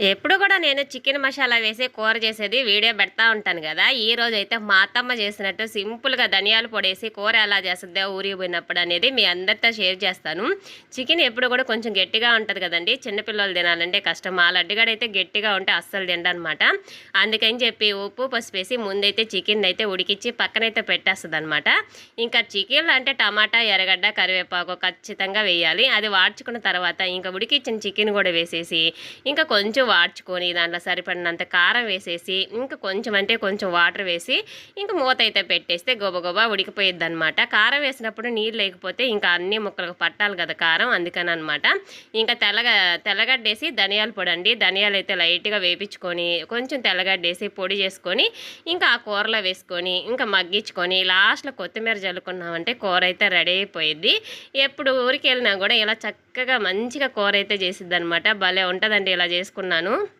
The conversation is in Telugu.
ఎప్పుడు కూడా నేను చికెన్ మసాలా వేసి కూర చేసేది వీడియో పెడతా ఉంటాను కదా. ఈ రోజు అయితే మా అత్తమ్మ చేసినట్టు సింపుల్గా ధనియాలు పొడేసి కూర ఎలా చేస్తుందో ఊరికి పోయినప్పుడు అనేది మీ అందరితో షేర్ చేస్తాను. చికెన్ ఎప్పుడు కూడా కొంచెం గట్టిగా ఉంటుంది కదండి. చిన్నపిల్లలు తినాలంటే కష్టం. మా లడ్డుగాడైతే అయితే గట్టిగా ఉంటే అస్సలు తిండనమాట అందుకని చెప్పి ఉప్పు పసుపు వేసి ముందైతే చికెన్ అయితే ఉడికిచ్చి పక్కనైతే పెట్టేస్తుంది అనమాట ఇంకా చికెన్ అంటే టమాటా ఎర్రగడ్డ కరివేపాకు ఖచ్చితంగా వేయాలి. అది వాడ్చుకున్న తర్వాత ఇంకా ఉడికిచ్చిన చికెన్ కూడా వేసేసి ఇంకా కొంచెం వాడ్చుకొని దాంట్లో సరిపడినంత కారం వేసేసి ఇంకా కొంచెం అంటే కొంచెం వాటర్ వేసి ఇంకా మూత అయితే పెట్టేస్తే గోబగోబా ఉడికిపోయిద్ది అనమాట కారం వేసినప్పుడు నీళ్ళు లేకపోతే ఇంకా అన్ని ముక్కలకు పట్టాలి కదా కారం అందుకని అనమాట ఇంకా తెల్లగ తెల్లగడ్డేసి ధనియాల పొడి అండి ధనియాలు అయితే లైట్గా వేపించుకొని కొంచెం తెల్లగడ్డేసి పొడి చేసుకొని ఇంకా ఆ కూరలో వేసుకొని ఇంకా మగ్గించుకొని లాస్ట్లో కొత్తిమీర చల్లుకున్నామంటే కూర అయితే రెడీ అయిపోయింది ఎప్పుడు ఊరికి వెళ్ళినా కూడా ఇలా చక్కగా మంచిగా కూర అయితే చేసిద్ది అనమాట భలే ఉంటుందండి ఇలా చేసుకున్న చేసుకున్నాను